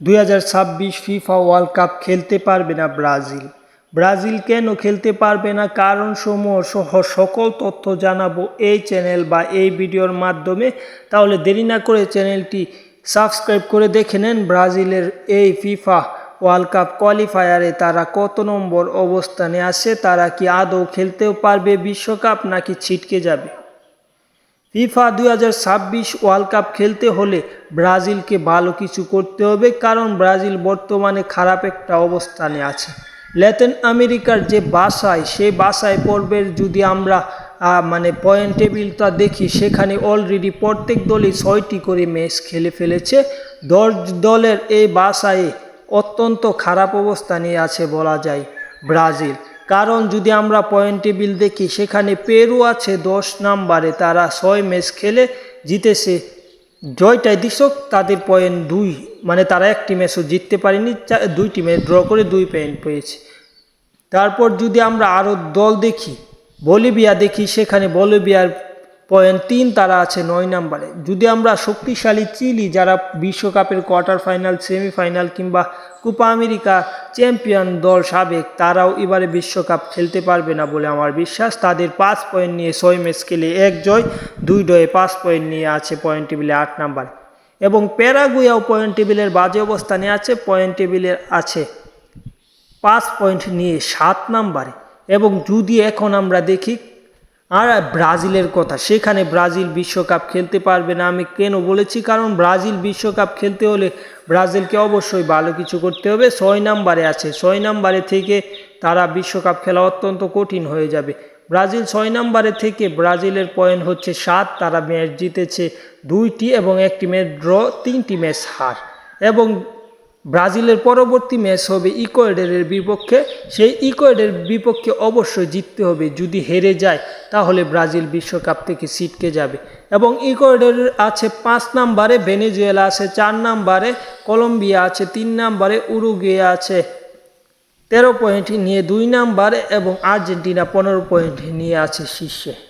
দুই হাজার ছাব্বিশ ফিফা ওয়ার্ল্ড কাপ খেলতে পারবে না ব্রাজিল। ব্রাজিল কেন খেলতে পারবে না? কারণসমূহ সহ সকল তথ্য জানাব এই চ্যানেল বা এই ভিডিওর মাধ্যমে। তাহলে দেরি না করে চ্যানেলটি সাবস্ক্রাইব করে দেখে নেন ব্রাজিলের এই ফিফা ওয়ার্ল্ড কাপ কোয়ালিফায়ারে তারা কত নম্বর অবস্থানে আছে, তারা কি আদৌ খেলতেও পারবে বিশ্বকাপ নাকি ছিটকে যাবে? ফিফা দুই হাজার ছাব্বিশ ওয়ার্ল্ড কাপ খেলতে হলে ব্রাজিলকে ভালো কিছু করতে হবে, কারণ ব্রাজিল বর্তমানে খারাপ একটা অবস্থানে আছে। ল্যাটিন আমেরিকার যে বাসায়, সেই বাসায় পর্বের যদি আমরা মানে পয়েন্ট টেবিলটা দেখি, সেখানে অলরেডি প্রত্যেক দলই ছয়টি করে ম্যাচ খেলে ফেলেছে। দশ দলের এই বাসায় অত্যন্ত খারাপ অবস্থানে আছে বলা যায় ব্রাজিল। কারণ যদি আমরা পয়েন্ট টেবিল দেখি, সেখানে পেরু আছে দশ নাম্বারে, তারা ছয় ম্যাচ খেলে জিতেছে। জয়টাই দিশক তাদের পয়েন্ট দুই মানে তারা একটি ম্যাচও জিততে পারেনি দুই দুইটি ম্যাচ ড্র করে দুই পয়েন্ট পেয়েছে। তারপর যদি আমরা আরও দল দেখি, বলিভিয়া দেখি, সেখানে বলিভিয়ার পয়েন্ট তিন তারা আছে নয় নম্বরে। যদি আমরা শক্তিশালী চিলি, যারা বিশ্বকাপের কোয়ার্টার ফাইনাল, সেমিফাইনাল কিংবা কোপা আমেরিকা চ্যাম্পিয়ন দল সাবেক, তারাও এবারে বিশ্বকাপ খেলতে পারবে না বলে আমার বিশ্বাস। তাদের পাঁচ পয়েন্ট নিয়ে ছয় ম্যাচ খেলে এক জয়, দুই ডয়ে পাঁচ পয়েন্ট নিয়ে আছে পয়েন্ট টেবিলে আট নাম্বারে। এবং প্যারাগুয়াও পয়েন্ট টেবিলের বাজে অবস্থানে আছে, পয়েন্ট টেবিলের আছে পাঁচ পয়েন্ট নিয়ে সাত নাম্বারে। এবং যদি এখন আমরা দেখি আর ব্রাজিলের কথা, সেখানে ব্রাজিল বিশ্বকাপ খেলতে পারবে না। আমি কেন বলেছি? কারণ ব্রাজিল বিশ্বকাপ খেলতে হলে ব্রাজিলকে অবশ্যই ভালো কিছু করতে হবে। ছয় নাম্বারে আছে। ছয় নাম্বারে থেকে তারা বিশ্বকাপ খেলা অত্যন্ত কঠিন হয়ে যাবে। ব্রাজিল ছয় নাম্বারে থেকে ব্রাজিলের পয়েন্ট হচ্ছে সাত। তারা ম্যাচ জিতেছে দুইটি এবং একটি ম্যাচ ড্র, তিনটি ম্যাচ হার। এবং ব্রাজিলের পরবর্তী ম্যাচ হবে ইকোয়েডারের বিপক্ষে। সেই ইকোয়েডের বিপক্ষে অবশ্যই জিততে হবে। যদি হেরে যায় তাহলে ব্রাজিল বিশ্বকাপ থেকে সিটকে যাবে। এবং ইকোয়েডার আছে পাঁচ নাম্বারে ভেনেজুয়েলা, আছে চার নাম্বারে কলম্বিয়া, আছে তিন নাম্বারে উরুগুয়ে, আছে তেরো পয়েন্ট নিয়ে দুই নাম্বারে এবং আর্জেন্টিনা পনেরো পয়েন্ট নিয়ে আছে শীর্ষে।